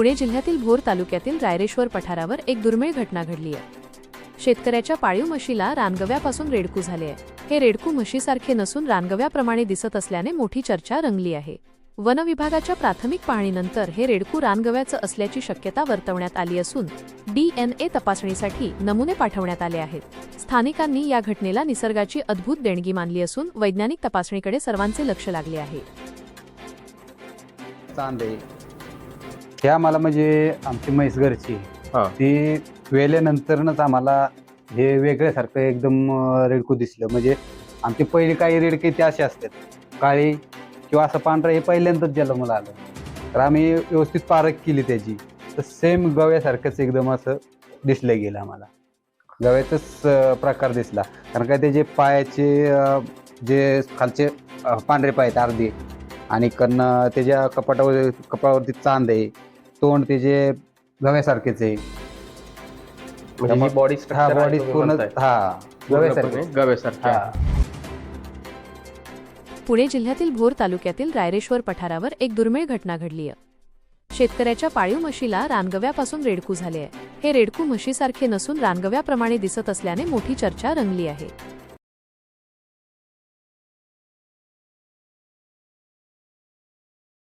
पुणे जिल्ह्यातील भोर तालुक्यातील रायरेश्वर पठारावर एक दुर्मिळ घटना घडली आहे. शेतकऱ्याच्या पाळीव म्हशीला रानगव्यापासून रेडकू झाले आहे. हे रेडकू म्हशीसारखे नसून रानगव्याप्रमाणे दिसत असल्याने मोठी चर्चा रंगली आहे. वन विभागाच्या प्राथमिक पाहणीनंतर हे रेडकू रानगव्याचं असल्याची शक्यता वर्तवण्यात आली असून डीएनए तपासणीसाठी नमुने पाठवण्यात आले आहेत. स्थानिकांनी या घटनेला निसर्गाची अद्भुत देणगी मानली असून वैज्ञानिक तपासणीकडे सर्वांचे लक्ष लागले आहे. हे आम्हाला म्हणजे आमची म्हैस घरची हा. ती वेल्यानंतरच आम्हाला हे वेगळ्यासारखं एकदम अं, रेडकू दिसलं. म्हणजे आमची पहिली काही रेडके ते असे असतात. काळी किंवा असं पांढरं हे पहिल्यांदाच जन्माला आलं. तर आम्ही व्यवस्थित पारख केली त्याची. तर सेम गव्यासारखंच एकदम असं दिसलं गेलं आम्हाला. गव्याचाच अं, प्रकार दिसला. कारण काय त्याचे पायाचे अं, जे खालचे अं, पांढरे पाय आहेत अर्धे आणि कन्न त्याच्या कपाटावर कपाळावरती चांद आहे. तोंड त्याचे गव्यासारखेच. आहे म्हणजे बॉडी हा बॉडी पूर्ण हा गव्यासारखे गव्यासारखी हा. आहे. पुणे जिल्ह्यातील भोर तालुक्यातील रायरेश्वर पठारावर एक दुर्मिळ घटना घडली आहे. शेतकऱ्याच्या पाळीव म्हशीला रानगव्यापासून रेडकू झाले आहे. हे रेडकू म्हशीसारखे नसून रानगव्याप्रमाणे दिसत असल्याने मोठी चर्चा रंगली आहे.